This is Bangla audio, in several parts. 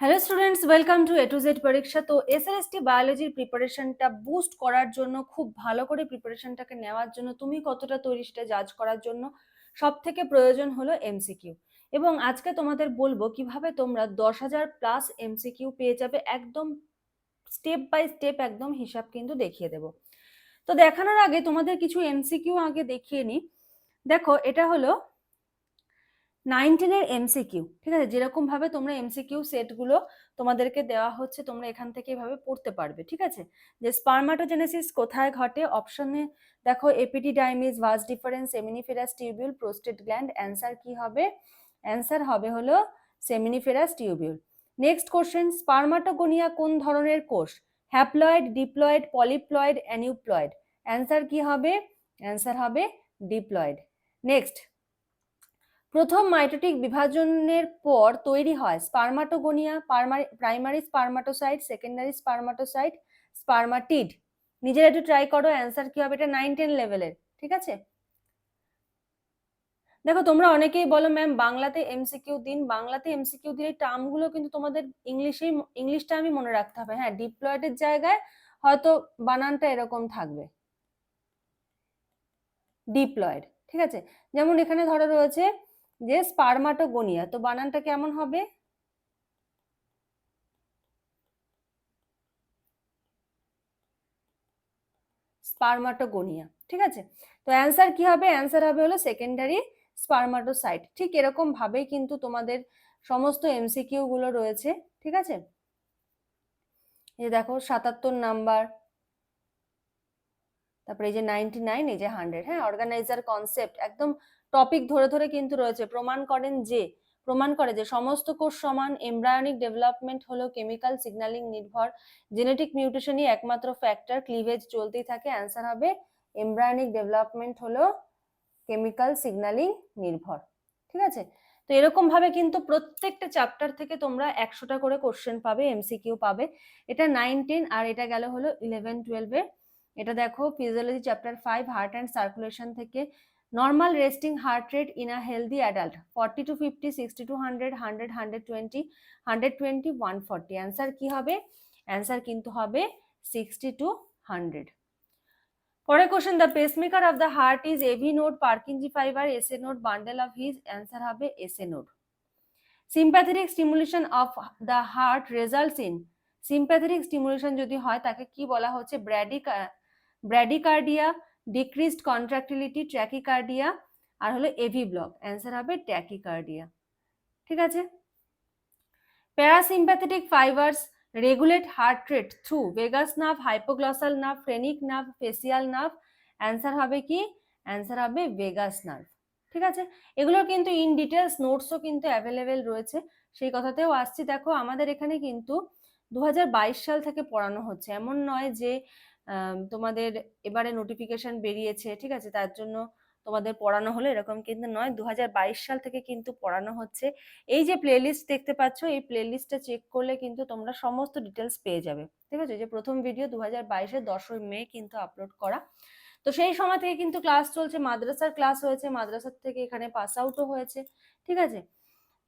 Hello students welcome to A to Z পরীক্ষা তো এসএলএসটি বায়োলজির প্রিপারেশনটা বুস্ট করার জন্য, খুব ভালো করে প্রিপারেশনটাকে নেওয়ার জন্য, তুমি কতটা তৈরি সেটা জাজ করার জন্য সব থেকে প্রয়োজন হলো এমসিকিউ এবং আজকে তোমাদের বলব কীভাবে তোমরা দশ হাজার প্লাস এমসিকিউ পেয়ে যাবে, একদম স্টেপ বাই স্টেপ একদম হিসাব কিন্তু দেখিয়ে দেব। তো দেখানোর আগে তোমাদের কিছু এমসিকিউ আগে দেখিয়ে নিই। দেখো, এটা হলো নাইনটিনের এমসিকিউ ঠিক আছে? যেরকম ভাবে তোমরা এমসিকিউ সেটগুলো তোমাদেরকে দেওয়া হচ্ছে, তোমরা এখান থেকে এভাবে পড়তে পারবে, ঠিক আছে? যে স্পার্মাটোজেনেসিস কোথায় ঘটে? অপশনে দেখো epididymis vas deferens seminiferous tubule prostate gland answer কি হবে? অ্যান্সার হবে হলো seminiferous tubule next question spermatogonia কোন ধরনের কোষ? Haploid diploid polyploid aneuploid answer কি হবে? অ্যান্সার হবে ডিপ্লয়েড নেক্সট প্রথম মাইটোটিক বিভাজনের পর তৈরি হয় spermatogonia primary spermatocyte, secondary spermatocyte, spermatid. নিজেরা একটু ট্রাই করো অ্যান্সার কি হবে? এটা নাইন টেন লেভেলের ঠিক আছে? দেখো, তোমরা অনেকেই বলো ম্যাম বাংলাতে এমসিকিউ দিন। বাংলাতে এমসিকিউ দিলে টার্মগুলো কিন্তু তোমাদের ইংলিশেই, ইংলিশটা আমি মনে রাখতে হবে। হ্যাঁ ডিপ্লয়েডের জায়গায় হয়তো বানানটা এরকম থাকবে। ডিপ্লয়েড ঠিক আছে? যেমন এখানে ধরো রয়েছে যে স্পার্মাটোগোনিয়া তো বানানটা কেমন হবে? স্পার্মাটোগোনিয়া ঠিক আছে? তো অ্যান্সার কি হবে? অ্যান্সার হবে হলো সেকেন্ডারি স্পার্মাটোসাইট ঠিক এরকম ভাবেই কিন্তু তোমাদের সমস্ত এমসিকিউ গুলো রয়েছে, ঠিক আছে? এই দেখো, সাতাত্তর নাম্বার, তারপরে এই যে নাইনটি নাইন এই যে হান্ড্রেড হ্যাঁ? অর্গানাইজার কনসেপ্ট একদম টপিক ধরে ধরে কিন্তু রয়েছে। প্রমাণ করেন যে, প্রমাণ করে যে সমস্ত কোষ সমান এমব্রায়নিক ডেভেলপমেন্ট হলো কেমিক্যাল সিগন্যালিং নির্ভর। জেনেটিক মিউটেশনই একমাত্র ফ্যাক্টর ক্লিভেজ চলতেই থাকে অ্যান্সার হবে এমব্রায়নিক ডেভেলপমেন্ট হলো কেমিক্যাল সিগন্যালিং নির্ভর। ঠিক আছে? তো এরকম ভাবে কিন্তু প্রত্যেকটা চ্যাপ্টার থেকে তোমরা একশোটা করে কোশ্চেন পাবে এমসিকিউ পাবে। এটা নাইন টেন আর এটা গেল হলো ইলেভেন টুয়েলভে এটা দেখো physiology chapter five heart and circulation থেকে normal resting heart rate in a healthy adult forty to fifty sixty to hundred hundred hundred twenty hundred twenty one forty answer কী হবে? অ্যান্সার কিন্তু হবে সিক্সটি টু হান্ড্রেড পরে question the pacemaker of the heart is AV node Purkinje fibre S A node bundle of His answer হবে S A node sympathetic stimulation of the heart results in sympathetic stimulation যদি হয়, তাকে কি বলা হচ্ছে? ব্র্যাডিক ব্র্যাডিকার্ডিয়া ডিক্রিজড কন্ট্রাক্টিলিটি ট্র্যাকিকার্ডিয়া আর হলো এভি ব্লক অ্যান্সার হবে ট্যাকিকার্ডিয়া ঠিক আছে? Parasympathetic fibres regulate heart rate through vagus nerve hypoglossal nerve phrenic nerve facial nerve answer হবে কি? অ্যান্সার হবে ভেগাস নার্ভ ঠিক আছে? এগুলোর কিন্তু ইন ডিটেলস নোটসও কিন্তু অ্যাভেলেবেল রয়েছে। সেই কথাতেও আসছি। দেখো, আমাদের এখানে কিন্তু দু হাজার বাইশ সাল থেকে পড়ানো হচ্ছে। এমন নয় যে তোমাদের এবারে নোটিফিকেশন বেরিয়েছে, ঠিক আছে? তার জন্য তোমাদের পড়ানো হলো এরকম কিন্তু নয়। দু সাল থেকে কিন্তু পড়ানো হচ্ছে। এই যে প্লেলিস্ট দেখতে পাচ্ছ, এই প্লেলিস্টটা চেক করলে কিন্তু তোমরা সমস্ত ডিটেলস পেয়ে যাবে। ঠিক আছে? যে প্রথম ভিডিও দু হাজার বাইশের দশই মে কিন্তু আপলোড করা। তো সেই সময় থেকে কিন্তু ক্লাস চলছে। মাদ্রাসার ক্লাস হয়েছে। মাদ্রাসার থেকে এখানে পাস আউটও হয়েছে। ঠিক আছে?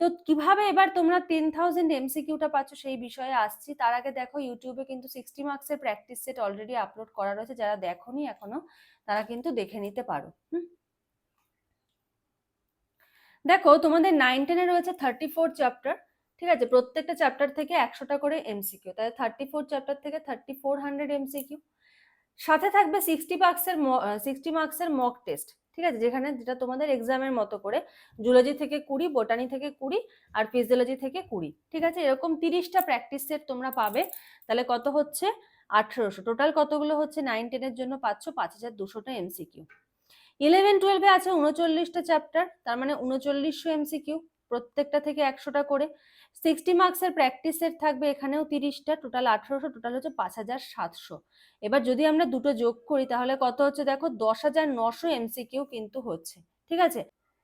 তো কীভাবে এবার তোমরা টেন থাউজেন্ড এমসিকিউটা পাচ্ছ সেই বিষয়ে আসছি। তার আগে দেখো ইউটিউবে কিন্তু সিক্সটি মার্কসের প্র্যাকটিস সেট অলরেডি আপলোড করা রয়েছে। যারা দেখোনি এখনও, তারা কিন্তু দেখে নিতে পারো। হুম? দেখো, তোমাদের নাইন টেনে রয়েছে থার্টি ফোর চ্যাপ্টার ঠিক আছে? প্রত্যেকটা চ্যাপ্টার থেকে একশোটা করে এমসিকিউ তাহলে থার্টি ফোর চ্যাপ্টার থেকে থার্টি ফোর হান্ড্রেড এমসিকিউ সাথে থাকবে সিক্সটি মার্কসের সিক্সটি মার্কসের মক টেস্ট ঠিক আছে? যেখানে যেটা তোমাদের এক্সামের মতো করে জুলজি থেকে কুড়ি বোটানি থেকে কুড়ি আর ফিজিওলজি থেকে কুড়ি, ঠিক আছে? এরকম তিরিশটা প্র্যাকটিস সেট তোমরা পাবে। তাহলে কত হচ্ছে? আঠেরোশো। টোটাল কতগুলো হচ্ছে? নাইন টেনের জন্য পাচ্ছ পাঁচ হাজার দুশোটা এমসিকিউ ইলেভেন টুয়েলভে আছে উনচল্লিশটা চ্যাপ্টার তার মানে উনচল্লিশশো এমসিকিউ প্রত্যেকটা থেকে একশোটা করে। সিক্সটি মার্কসের প্র্যাকটিস সেট থাকবে এখানেও তিরিশটা টোটাল আঠেরোশো টোটাল হচ্ছে পাঁচ হাজার সাতশো। এবার যদি আমরা দুটো যোগ করি তাহলে কত হচ্ছে দেখো? দশ হাজার নশো এমসিকিউ কিন্তু হচ্ছে, ঠিক আছে?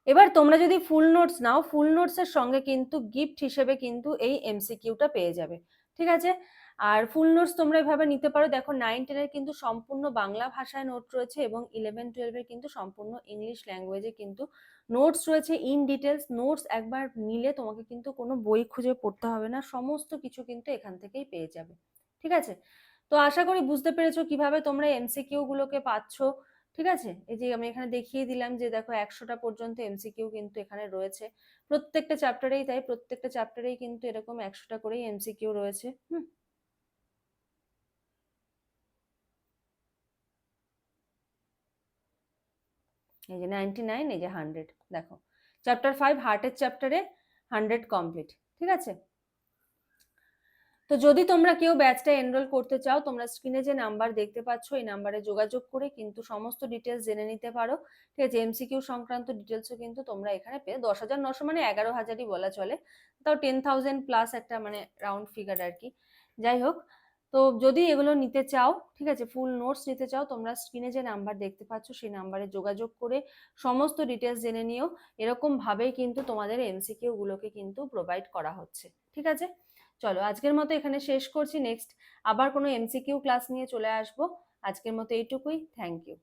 এবার তোমরা যদি ফুল নোটস নাও ফুল নোটসের সঙ্গে কিন্তু গিফট হিসেবে কিন্তু এই এমসিকিউটা পেয়ে যাবে, ঠিক আছে? আর ফুল নোটস তোমরা এভাবে নিতে পারো। দেখো নাইন টেনের কিন্তু সম্পূর্ণ বাংলা ভাষায় নোট রয়েছে এবং ইলেভেন টুয়েলভের কিন্তু সম্পূর্ণ ইংলিশ ল্যাঙ্গুয়েজে কিন্তু নোটস রয়েছে ইন ডিটেলস নোটস একবার নিলে তোমাকে কিন্তু কোনো বই খুঁজে পড়তে হবে না। সমস্ত কিছু কিন্তু এখান থেকেই পেয়ে যাবে। ঠিক আছে? তো আশা করি বুঝতে পেরেছ কীভাবে তোমরা এমসিকিউ গুলোকে পাচ্ছ। ঠিক আছে? এই যে আমি এখানে দেখিয়ে দিলাম যে দেখো একশোটা পর্যন্ত এমসিকিউ কিন্তু এখানে রয়েছে। প্রত্যেকটা চ্যাপ্টারেই তাই প্রত্যেকটা চ্যাপ্টারেই কিন্তু এরকম একশোটা করেই এমসিকিউ রয়েছে। হুম? এই যে নাইনটি নাইন এই যে হান্ড্রেড দেখো। চ্যাপ্টার ফাইভ হার্টের চ্যাপ্টারে হান্ড্রেড কমপ্লিট ঠিক আছে? তো যদি তোমরা কেউ ব্যাচটা এনরোল করতে চাও, তোমরা স্ক্রিনে যে নাম্বার দেখতে পাচ্ছ, এই নাম্বারে যোগাযোগ করে কিন্তু সমস্ত ডিটেলস জেনে নিতে পারো। ঠিক আছে এমসিকিউ সংক্রান্ত ডিটেলসও কিন্তু তোমরা এখানে পেয়ে, দশ হাজার নশো মানে এগারো হাজারই বলা চলে। তাও টেন থাউজেন্ড প্লাস একটা মানে রাউন্ড ফিগার আর কি। যাই হোক তো যদি এগুলো নিতে চাও, ঠিক আছে ফুল নোটস নিতে চাও, তোমরা স্ক্রিনে যে নাম্বার দেখতে পাচ্ছ, সেই নাম্বারে যোগাযোগ করে সমস্ত ডিটেলস জেনে নিও। এরকমভাবেই কিন্তু তোমাদের এমসিকিউ গুলোকে কিন্তু প্রোভাইড করা হচ্ছে, ঠিক আছে? চলো, আজকের মতো এখানে শেষ করছি। নেক্সট আবার কোনো এমসিকিউ ক্লাস নিয়ে চলে আসব। আজকের মতো এইটুকুই। Thank you